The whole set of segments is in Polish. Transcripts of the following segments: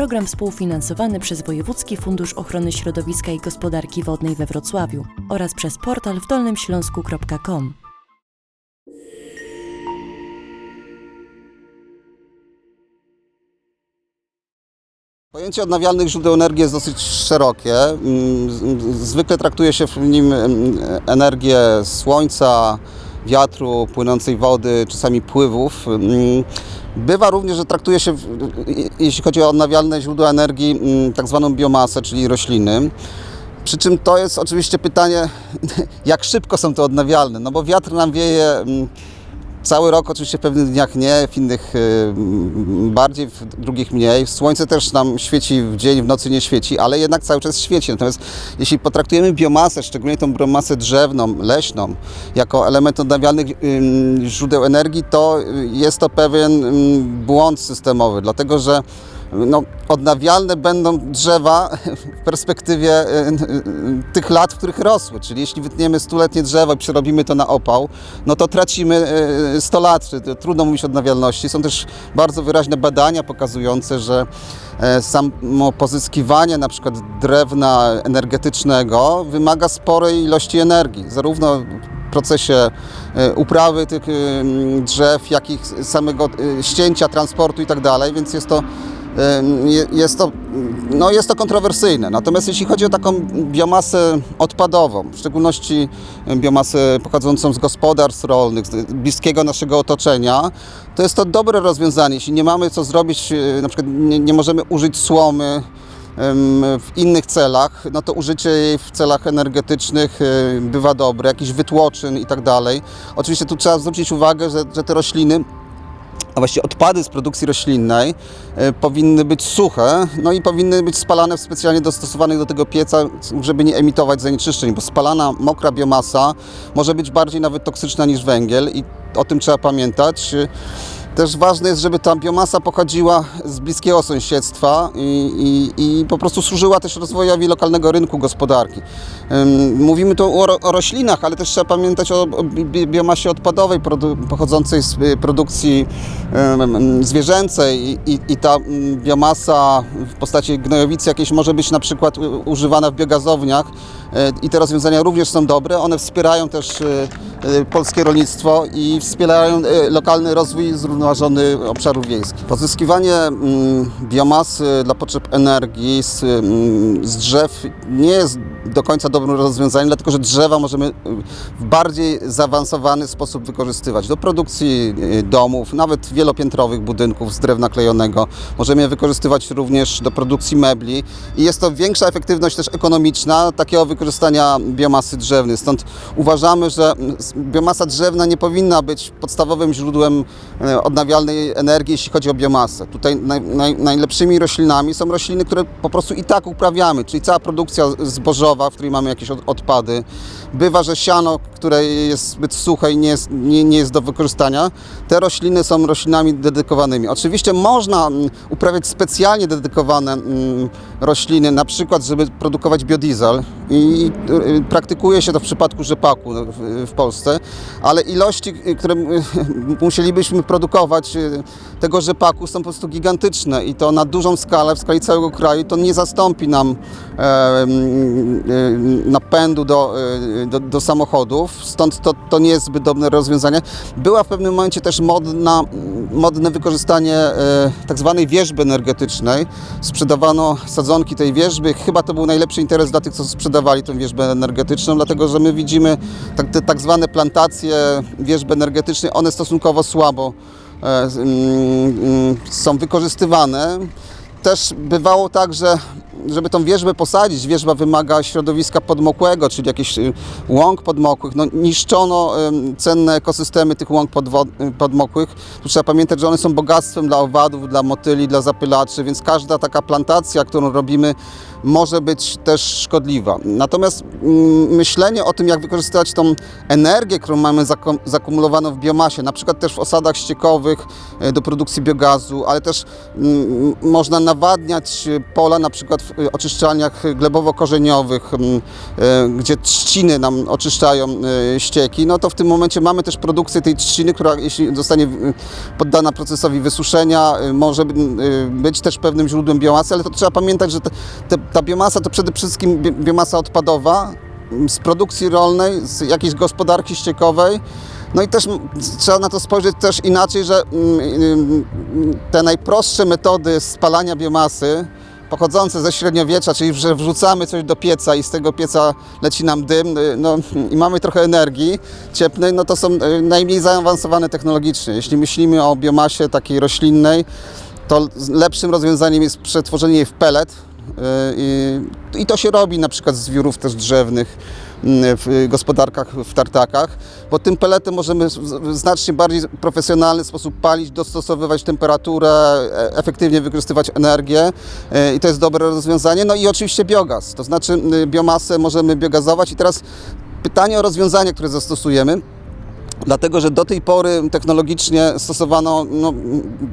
Program współfinansowany przez Wojewódzki Fundusz Ochrony Środowiska i Gospodarki Wodnej we Wrocławiu oraz przez portal w dolnymśląsku.com. Pojęcie odnawialnych źródeł energii jest dosyć szerokie. Mm, Zwykle traktuje się w nim mm, energię słońca, wiatru, płynącej wody, czasami pływów. Bywa również, że traktuje się, jeśli chodzi o odnawialne źródła energii, mm, tak zwaną biomasę, czyli rośliny. Przy czym to jest oczywiście pytanie, jak szybko są to odnawialne, no bo wiatr nam wieje mm, Cały rok oczywiście w pewnych dniach nie, w innych y, bardziej, w drugich mniej. Słońce też nam świeci w dzień, w nocy nie świeci, ale jednak cały czas świeci. Natomiast jeśli potraktujemy biomasę, szczególnie tą biomasę drzewną, leśną, jako element odnawialnych źródeł energii, to y, jest to pewien błąd systemowy, dlatego że no, odnawialne będą drzewa w perspektywie y, y, tych lat, w których rosły. Czyli jeśli wytniemy stuletnie drzewo i przerobimy to na opał, no to tracimy y, 100 lat. Trudno mówić o odnawialności. Są też bardzo wyraźne badania pokazujące, że e, samo pozyskiwanie na przykład drewna energetycznego wymaga sporej ilości energii, zarówno w procesie e, uprawy tych drzew, jak i samego e, ścięcia, transportu i tak więc jest to Jest to, no jest to kontrowersyjne. Natomiast jeśli chodzi o taką biomasę odpadową, w szczególności biomasę pochodzącą z gospodarstw rolnych, z bliskiego naszego otoczenia, to jest to dobre rozwiązanie. Jeśli nie mamy co zrobić, yy, na przykład nie, nie możemy użyć słomy w innych celach, no to użycie jej w celach energetycznych yy, bywa dobre, jakiś wytłoczyn i tak dalej. Oczywiście tu trzeba zwrócić uwagę, że, że te rośliny a właściwie odpady z produkcji roślinnej e, powinny być suche, no i powinny być spalane w specjalnie dostosowanych do tego pieca, żeby nie emitować zanieczyszczeń, bo spalana mokra biomasa może być bardziej nawet toksyczna niż węgiel i o tym trzeba pamiętać. Też ważne jest, żeby ta biomasa pochodziła z bliskiego sąsiedztwa i, i, i po prostu służyła też rozwojowi lokalnego rynku gospodarki. Mówimy tu o, o roślinach, ale też trzeba pamiętać o, o bi- biomasie odpadowej pochodzącej z y, produkcji zwierzęcej i, i, i ta biomasa w postaci gnojowicy jakiejś może być na przykład używana w biogazowniach y, i te rozwiązania również są dobre. One wspierają też y, polskie rolnictwo i wspierają y, lokalny rozwój zrównoważony obszarów wiejskich. Pozyskiwanie mm, biomasy dla potrzeb energii z, mm, z drzew nie jest do końca dobrym rozwiązaniem, dlatego że drzewa możemy y, w bardziej zaawansowany sposób wykorzystywać do produkcji y, domów, nawet wielopiętrowych budynków z drewna klejonego. Możemy je wykorzystywać również do produkcji mebli i jest to większa efektywność też ekonomiczna takiego wykorzystania biomasy drzewnej. Stąd uważamy, że mm, biomasa drzewna nie powinna być podstawowym źródłem e, odnawialnej energii, jeśli chodzi o biomasę. Tutaj naj, naj, najlepszymi roślinami są rośliny, które po prostu i tak uprawiamy, czyli cała produkcja zbożowa, w której mamy jakieś od- odpady. Bywa, że siano, które jest zbyt suche i nie jest, nie, nie jest do wykorzystania, te rośliny są roślinami dedykowanymi. Oczywiście można mm, uprawiać specjalnie dedykowane mm, rośliny, na przykład, żeby produkować biodiesel i y, praktykuje się to w przypadku rzepaku no, w, w Polsce, ale ilości, które musielibyśmy produkować y, tego rzepaku są po prostu gigantyczne i to na dużą skalę, w skali całego kraju, to nie zastąpi nam e, y, napędu do, y, do, do samochodów, stąd to, to nie jest zbyt dobre rozwiązanie. Była w pewnym momencie też modna, modne wykorzystanie e, tak zwanej wierzby energetycznej. Sprzedawano sadzonki tej wierzby. Chyba to był najlepszy interes dla tych, co sprzedawali tę wierzbę energetyczną, dlatego że my widzimy tak, te tak zwane plantacje wierzby energetycznej, one stosunkowo słabo e, mm, mm, są wykorzystywane. Też bywało tak, że żeby tą wierzbę posadzić, wierzba wymaga środowiska podmokłego, czyli jakichś y, łąk podmokłych. No, niszczono cenne ekosystemy tych łąk y, podmokłych. Tu trzeba pamiętać, że one są bogactwem dla owadów, dla motyli, dla zapylaczy, więc każda taka plantacja, którą robimy, może być też szkodliwa. Natomiast mm, myślenie o tym, jak wykorzystywać tą energię, którą mamy zakum- zakumulowaną w biomasie, na przykład też w osadach ściekowych e, do produkcji biogazu, ale też mm, można nawadniać pola na przykład y, oczyszczalniach glebowo-korzeniowych, mm, e, gdzie trzciny nam oczyszczają e, ścieki, no to w tym momencie mamy też produkcję tej trzciny, która jeśli zostanie y, poddana procesowi wysuszenia, y, może y, być też pewnym źródłem biomasy, ale to trzeba pamiętać, że ta biomasa to przede wszystkim bi- biomasa odpadowa m, z produkcji rolnej, z jakiejś gospodarki ściekowej. No i też trzeba na to spojrzeć też inaczej, że mm, mm, te najprostsze metody spalania biomasy, pochodzące ze średniowiecza, czyli że wrzucamy coś do pieca i z tego pieca leci nam dym y, no, i mamy trochę energii cieplnej, no to są y, najmniej zaawansowane technologicznie. Jeśli myślimy o biomasie takiej roślinnej, to lepszym rozwiązaniem jest przetworzenie jej w pelet. Y, I, to się robi na przykład z wiórów też drzewnych w gospodarkach, w tartakach, bo tym peletem możemy w znacznie bardziej profesjonalny sposób palić, dostosowywać temperaturę, e- efektywnie wykorzystywać energię e, i to jest dobre rozwiązanie. No i oczywiście biogaz, to znaczy biomasę możemy biogazować i teraz pytanie o rozwiązanie, które zastosujemy. Dlatego, że do tej pory technologicznie stosowano no,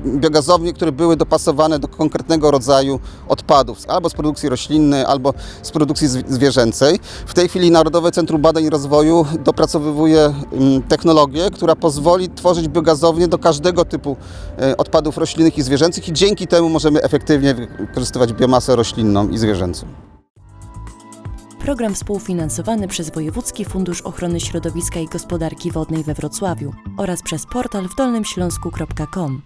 biogazownie, które były dopasowane do konkretnego rodzaju odpadów, albo z produkcji roślinnej, albo z produkcji zwi- zwierzęcej. W tej chwili Narodowe Centrum Badań i Rozwoju dopracowywuje mm, technologię, która pozwoli tworzyć biogazownie do każdego typu e, odpadów roślinnych i zwierzęcych i dzięki temu możemy efektywnie wykorzystywać biomasę roślinną i zwierzęcą. Program współfinansowany przez Wojewódzki Fundusz Ochrony Środowiska i Gospodarki Wodnej we Wrocławiu oraz przez portal w dolnymśląsku.com.